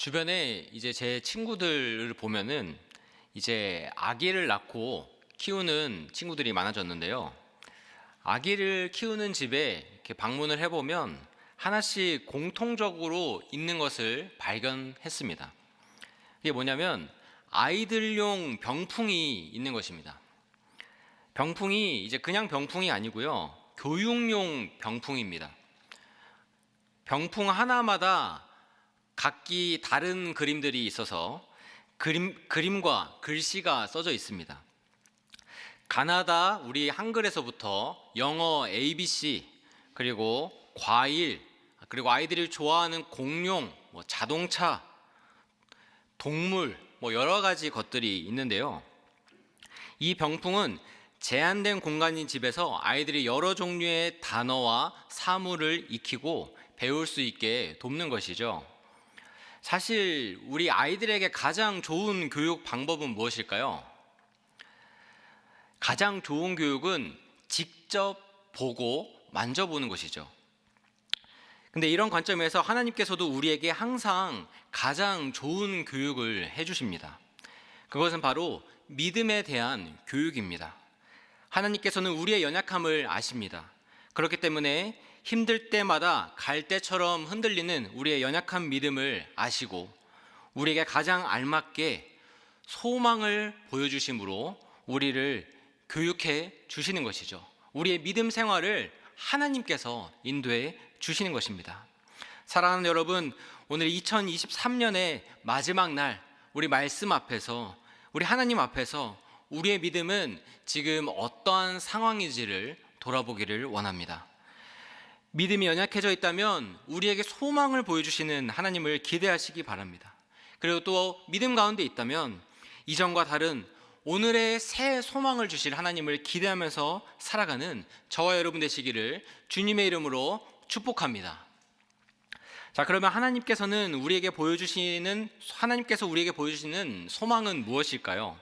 주변에 이제 제 친구들을 보면은 이제 아기를 낳고 키우는 친구들이 많아졌는데요. 아기를 키우는 집에 이렇게 방문을 해보면 하나씩 공통적으로 있는 것을 발견했습니다. 이게 뭐냐면 아이들용 병풍이 있는 것입니다. 병풍이 이제 그냥 병풍이 아니고요. 교육용 병풍입니다. 병풍 하나마다 각기 다른 그림들이 있어서 그림, 그림과 글씨가 써져 있습니다. 가나다 우리 한글에서부터 영어 ABC 그리고 과일 그리고 아이들이 좋아하는 공룡, 뭐 자동차, 동물 뭐 여러 가지 것들이 있는데요. 이 병풍은 제한된 공간인 집에서 아이들이 여러 종류의 단어와 사물을 익히고 배울 수 있게 돕는 것이죠. 사실 우리 아이들에게 가장 좋은 교육 방법은 무엇일까요? 가장 좋은 교육은 직접 보고 만져보는 것이죠. 근데 이런 관점에서 하나님께서도 우리에게 항상 가장 좋은 교육을 해주십니다. 그것은 바로 믿음에 대한 교육입니다. 하나님께서는 우리의 연약함을 아십니다. 그렇기 때문에 힘들 때마다 갈 때처럼 흔들리는 우리의 연약한 믿음을 아시고 우리에게 가장 알맞게 소망을 보여주심으로 우리를 교육해 주시는 것이죠. 우리의 믿음 생활을 하나님께서 인도해 주시는 것입니다. 사랑하는 여러분, 오늘 2023년의 마지막 날 우리 말씀 앞에서 우리 하나님 앞에서 우리의 믿음은 지금 어떠한 상황인지를 돌아보기를 원합니다. 믿음이 연약해져 있다면 우리에게 소망을 보여주시는 하나님을 기대하시기 바랍니다. 그리고 또 믿음 가운데 있다면 이전과 다른 오늘의 새 소망을 주실 하나님을 기대하면서 살아가는 저와 여러분 되시기를 주님의 이름으로 축복합니다. 자, 그러면 하나님께서는 우리에게 보여주시는 하나님께서 우리에게 보여주시는 소망은 무엇일까요?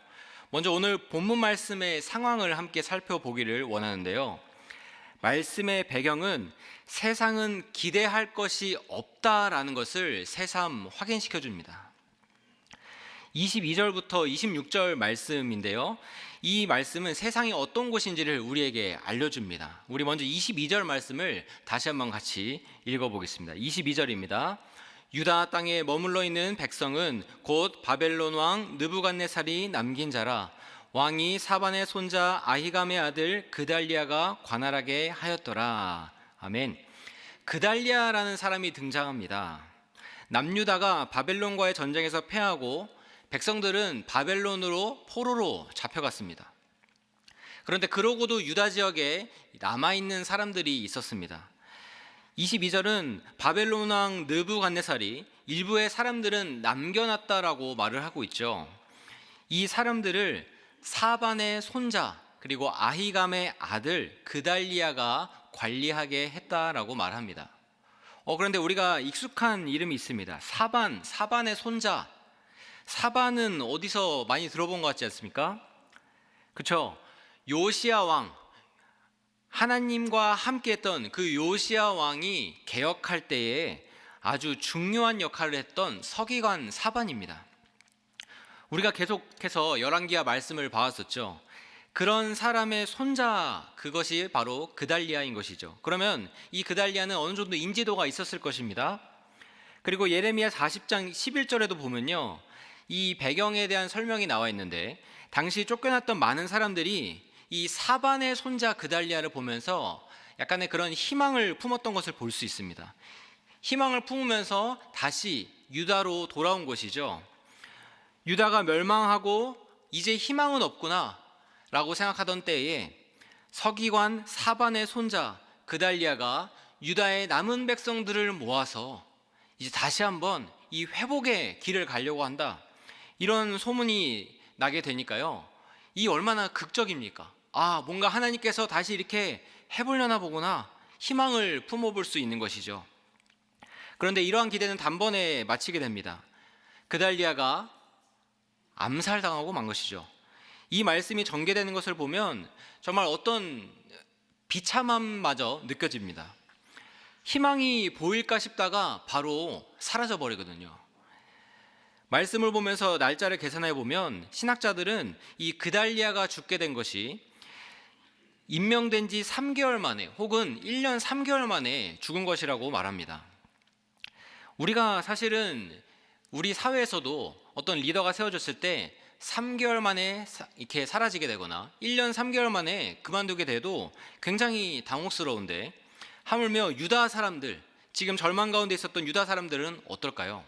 먼저 오늘 본문 말씀의 상황을 함께 살펴보기를 원하는데요. 말씀의 배경은 세상은 기대할 것이 없다라는 것을 새삼 확인시켜 줍니다. 22절부터 26절 말씀인데요. 이 말씀은 세상이 어떤 곳인지를 우리에게 알려줍니다. 우리 먼저 22절 말씀을 다시 한번 같이 읽어보겠습니다. 22절입니다. 유다 땅에 머물러 있는 백성은 곧 바벨론 왕 느부갓네살이 남긴 자라 왕이 사반의 손자 아히감의 아들 그달리아가 관할하게 하였더라. 아멘. 그달리아라는 사람이 등장합니다. 남유다가 바벨론과의 전쟁에서 패하고 백성들은 바벨론으로 포로로 잡혀갔습니다. 그런데 그러고도 유다 지역에 남아 있는 사람들이 있었습니다. 22절은 바벨론 왕 느부갓네살이 일부의 사람들은 남겨놨다라고 말을 하고 있죠. 이 사람들을 사반의 손자 그리고 아히감의 아들 그달리아가 관리하게 했다라고 말합니다. 어 그런데 우리가 익숙한 이름이 있습니다. 사반, 사반의 손자. 사반은 어디서 많이 들어본 것 같지 않습니까? 그렇죠? 요시아 왕 하나님과 함께했던 그 요시아 왕이 개혁할 때에 아주 중요한 역할을 했던 서기관 사반입니다. 우리가 계속해서 열왕기하 말씀을 봐왔었죠. 그런 사람의 손자 그것이 바로 그달리아인 것이죠. 그러면 이 그달리아는 어느 정도 인지도가 있었을 것입니다. 그리고 예레미야 40장 11절에도 보면요. 이 배경에 대한 설명이 나와 있는데 당시 쫓겨났던 많은 사람들이 이 사반의 손자 그달리아를 보면서 약간의 그런 희망을 품었던 것을 볼 수 있습니다. 희망을 품으면서 다시 유다로 돌아온 것이죠. 유다가 멸망하고 이제 희망은 없구나 라고 생각하던 때에 서기관 사반의 손자 그달리아가 유다의 남은 백성들을 모아서 이제 다시 한번 이 회복의 길을 가려고 한다. 이런 소문이 나게 되니까요. 이 얼마나 극적입니까? 아, 뭔가 하나님께서 다시 이렇게 해보려나 보구나. 희망을 품어볼 수 있는 것이죠. 그런데 이러한 기대는 단번에 마치게 됩니다. 그달리아가 암살당하고 만 것이죠. 이 말씀이 전개되는 것을 보면 정말 어떤 비참함마저 느껴집니다. 희망이 보일까 싶다가 바로 사라져 버리거든요. 말씀을 보면서 날짜를 계산해 보면 신학자들은 이 그달리아가 죽게 된 것이 임명된 지 3개월 만에 혹은 1년 3개월 만에 죽은 것이라고 말합니다. 우리가 사실은 우리 사회에서도 어떤 리더가 세워졌을 때 3개월 만에 사- 이렇게 사라지게 되거나 1년 3개월 만에 그만두게 돼도 굉장히 당혹스러운데 하물며 유다 사람들 지금 절망 가운데 있었던 유다 사람들은 어떨까요?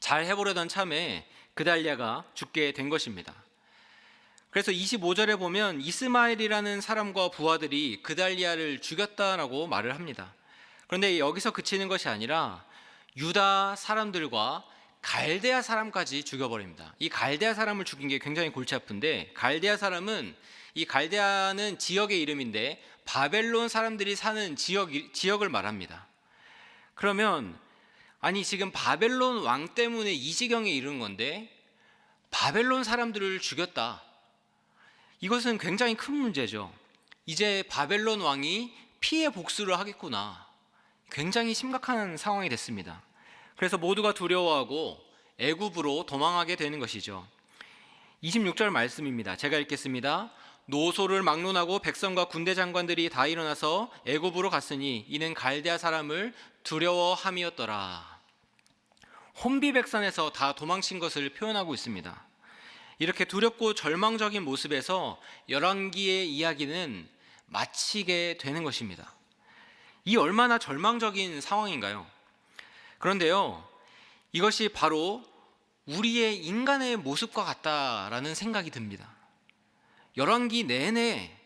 잘 해보려던 참에 그달리아가 죽게 된 것입니다. 그래서 25절에 보면 이스마엘이라는 사람과 부하들이 그달리아를 죽였다라고 말을 합니다. 그런데 여기서 그치는 것이 아니라 유다 사람들과 갈대아 사람까지 죽여버립니다. 이 갈대아 사람을 죽인 게 굉장히 골치 아픈데 갈대아 사람은 이 갈대아는 지역의 이름인데 바벨론 사람들이 사는 지역 지역을 말합니다. 그러면 아니 지금 바벨론 왕 때문에 이 지경에 이른 건데 바벨론 사람들을 죽였다. 이것은 굉장히 큰 문제죠. 이제 바벨론 왕이 피해 복수를 하겠구나. 굉장히 심각한 상황이 됐습니다. 그래서 모두가 두려워하고 애굽으로 도망하게 되는 것이죠. 26절 말씀입니다. 제가 읽겠습니다. 노소를 막론하고 백성과 군대 장관들이 다 일어나서 애굽으로 갔으니 이는 갈대아 사람을 두려워함이었더라. 혼비백산에서 다 도망친 것을 표현하고 있습니다. 이렇게 두렵고 절망적인 모습에서 열왕기의 이야기는 마치게 되는 것입니다. 이 얼마나 절망적인 상황인가요? 그런데요, 이것이 바로 우리의 인간의 모습과 같다라는 생각이 듭니다. 열왕기 내내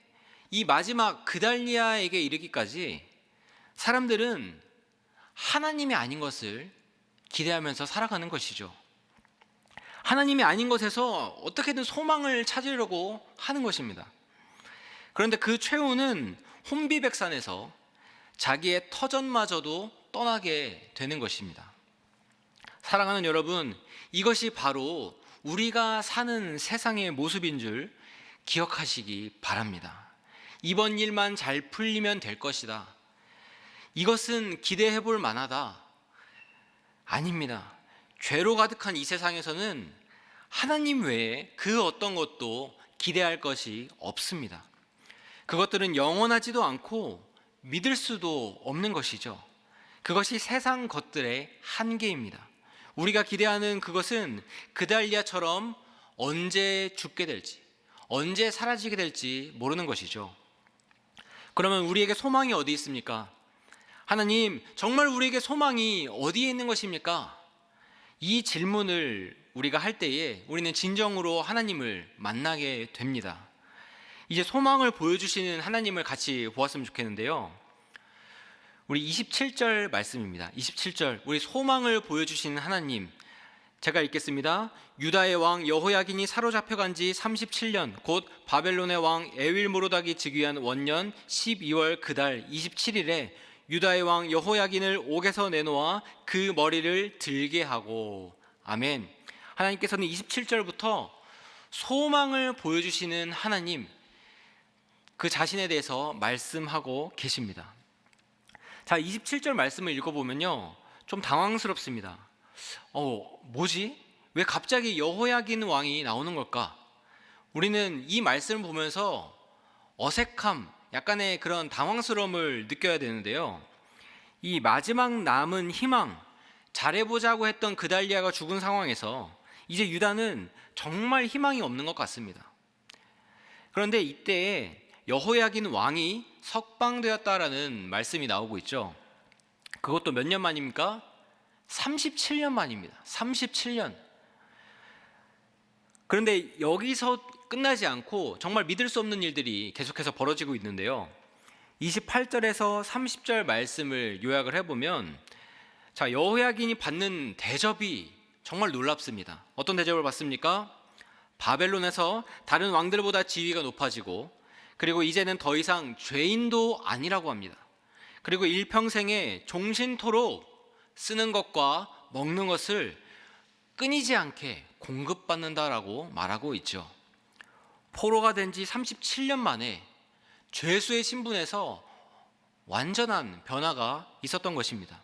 이 마지막 그달리아에게 이르기까지 사람들은 하나님이 아닌 것을 기대하면서 살아가는 것이죠. 하나님이 아닌 것에서 어떻게든 소망을 찾으려고 하는 것입니다. 그런데 그 최후는 혼비백산에서 자기의 터전마저도 떠나게 되는 것입니다. 사랑하는 여러분, 이것이 바로 우리가 사는 세상의 모습인 줄 기억하시기 바랍니다. 이번 일만 잘 풀리면 될 것이다. 이것은 기대해 볼 만하다. 아닙니다. 죄로 가득한 이 세상에서는 하나님 외에 그 어떤 것도 기대할 것이 없습니다. 그것들은 영원하지도 않고 믿을 수도 없는 것이죠. 그것이 세상 것들의 한계입니다. 우리가 기대하는 그것은 그달리아처럼 언제 죽게 될지, 언제 사라지게 될지 모르는 것이죠. 그러면 우리에게 소망이 어디 있습니까? 하나님, 정말 우리에게 소망이 어디에 있는 것입니까? 이 질문을 우리가 할 때에 우리는 진정으로 하나님을 만나게 됩니다. 이제 소망을 보여주시는 하나님을 같이 보았으면 좋겠는데요. 우리 27절 말씀입니다. 27절 우리 소망을 보여주시는 하나님 제가 읽겠습니다. 유다의 왕 여호야긴이 사로잡혀 간 지 37년 곧 바벨론의 왕 에윌모로닥이 즉위한 원년 12월 그달 27일에 유다의 왕 여호야긴을 옥에서 내놓아 그 머리를 들게 하고 아멘. 하나님께서는 27절부터 소망을 보여주시는 하나님 그 자신에 대해서 말씀하고 계십니다. 자, 27절 말씀을 읽어보면요. 좀 당황스럽습니다. 어, 뭐지? 왜 갑자기 여호야긴 왕이 나오는 걸까? 우리는 이 말씀을 보면서 어색함, 약간의 그런 당황스러움을 느껴야 되는데요. 이 마지막 남은 희망, 잘해보자고 했던 그달리아가 죽은 상황에서 이제 유다는 정말 희망이 없는 것 같습니다. 그런데 이때 여호야긴 왕이 석방되었다라는 말씀이 나오고 있죠. 그것도 몇 년 만입니까? 37년 만입니다. 37년. 그런데 여기서 끝나지 않고 정말 믿을 수 없는 일들이 계속해서 벌어지고 있는데요. 28절에서 30절 말씀을 요약을 해보면 자 여호야긴이 받는 대접이 정말 놀랍습니다. 어떤 대접을 받습니까? 바벨론에서 다른 왕들보다 지위가 높아지고 그리고 이제는 더 이상 죄인도 아니라고 합니다. 그리고 일평생에 종신토록 쓰는 것과 먹는 것을 끊이지 않게 공급받는다라고 말하고 있죠. 포로가 된 지 37년 만에 죄수의 신분에서 완전한 변화가 있었던 것입니다.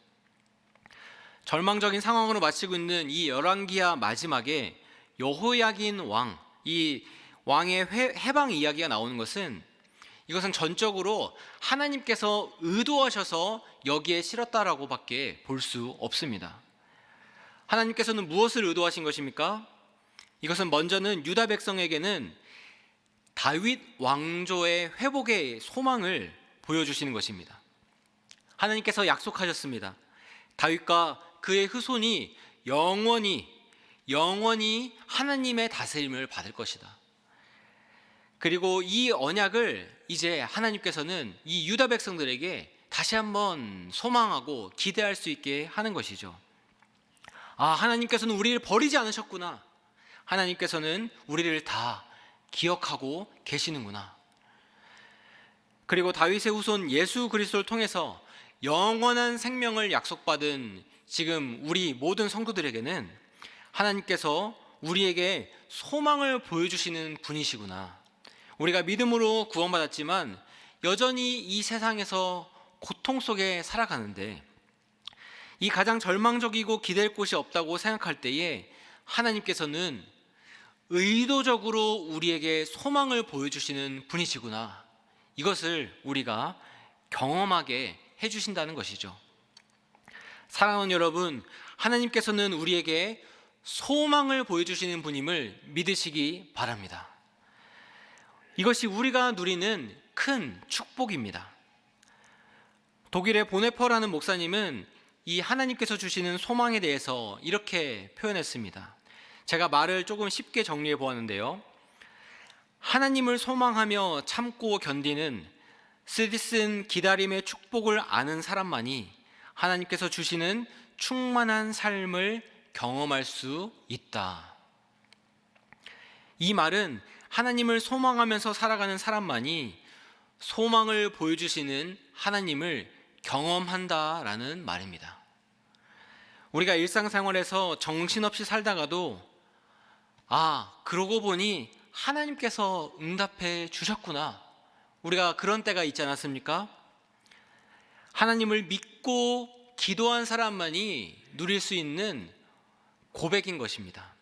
절망적인 상황으로 마치고 있는 이 열왕기하 마지막에 여호야긴 왕, 이 왕의 회- 해방 이야기가 나오는 것은 이것은 전적으로 하나님께서 의도하셔서 여기에 실었다라고밖에 볼 수 없습니다. 하나님께서는 무엇을 의도하신 것입니까? 이것은 먼저는 유다 백성에게는 다윗 왕조의 회복의 소망을 보여주시는 것입니다. 하나님께서 약속하셨습니다. 다윗과 그의 후손이 영원히 영원히 하나님의 다스림을 받을 것이다. 그리고 이 언약을 이제 하나님께서는 이 유다 백성들에게 다시 한번 소망하고 기대할 수 있게 하는 것이죠. 아, 하나님께서는 우리를 버리지 않으셨구나. 하나님께서는 우리를 다 기억하고 계시는구나. 그리고 다윗의 후손 예수 그리스도를 통해서 영원한 생명을 약속받은 지금 우리 모든 성도들에게는 하나님께서 우리에게 소망을 보여주시는 분이시구나. 우리가 믿음으로 구원받았지만 여전히 이 세상에서 고통 속에 살아가는데 이 가장 절망적이고 기댈 곳이 없다고 생각할 때에 하나님께서는 의도적으로 우리에게 소망을 보여주시는 분이시구나. 이것을 우리가 경험하게 해주신다는 것이죠. 사랑하는 여러분, 하나님께서는 우리에게 소망을 보여주시는 분임을 믿으시기 바랍니다. 이것이 우리가 누리는 큰 축복입니다. 독일의 보네퍼라는 목사님은 이 하나님께서 주시는 소망에 대해서 이렇게 표현했습니다. 제가 말을 조금 쉽게 정리해 보았는데요. 하나님을 소망하며 참고 견디는 쓰디쓴 기다림의 축복을 아는 사람만이 하나님께서 주시는 충만한 삶을 경험할 수 있다. 이 말은 하나님을 소망하면서 살아가는 사람만이 소망을 보여주시는 하나님을 경험한다라는 말입니다. 우리가 일상생활에서 정신없이 살다가도 아, 그러고 보니 하나님께서 응답해 주셨구나. 우리가 그런 때가 있지 않았습니까? 하나님을 믿고 기도한 사람만이 누릴 수 있는 고백인 것입니다.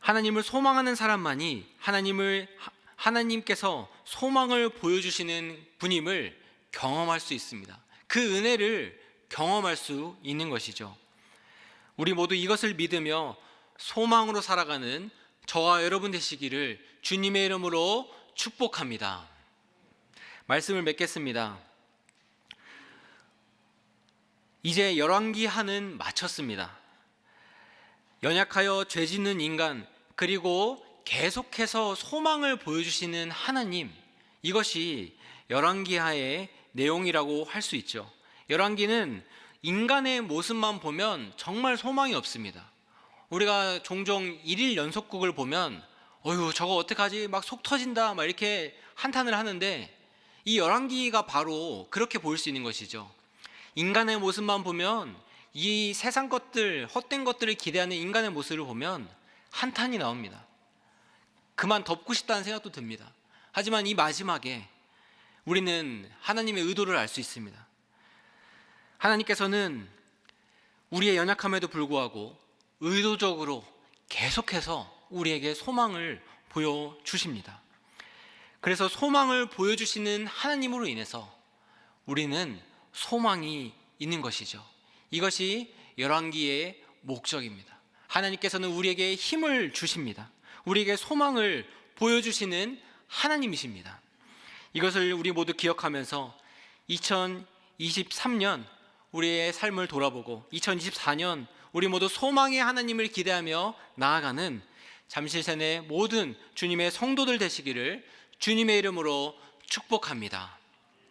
하나님을 소망하는 사람만이 하나님을 하나님께서 소망을 보여주시는 분임을 경험할 수 있습니다. 그 은혜를 경험할 수 있는 것이죠. 우리 모두 이것을 믿으며 소망으로 살아가는 저와 여러분 되시기를 주님의 이름으로 축복합니다. 말씀을 맺겠습니다. 이제 열왕기 하는 마쳤습니다. 연약하여 죄 짓는 인간 그리고 계속해서 소망을 보여주시는 하나님 이것이 열왕기하의 내용이라고 할 수 있죠. 열왕기는 인간의 모습만 보면 정말 소망이 없습니다. 우리가 종종 일일 연속극을 보면 어휴 저거 어떡하지 막 속 터진다 막 이렇게 한탄을 하는데 이 열왕기가 바로 그렇게 보일 수 있는 것이죠. 인간의 모습만 보면 이 세상 것들 헛된 것들을 기대하는 인간의 모습을 보면 한탄이 나옵니다. 그만 덮고 싶다는 생각도 듭니다. 하지만 이 마지막에 우리는 하나님의 의도를 알 수 있습니다. 하나님께서는 우리의 연약함에도 불구하고 의도적으로 계속해서 우리에게 소망을 보여주십니다. 그래서 소망을 보여주시는 하나님으로 인해서 우리는 소망이 있는 것이죠. 이것이 열왕기의 목적입니다. 하나님께서는 우리에게 힘을 주십니다. 우리에게 소망을 보여주시는 하나님이십니다. 이것을 우리 모두 기억하면서 2023년 우리의 삶을 돌아보고 2024년 우리 모두 소망의 하나님을 기대하며 나아가는 잠실산의 모든 주님의 성도들 되시기를 주님의 이름으로 축복합니다.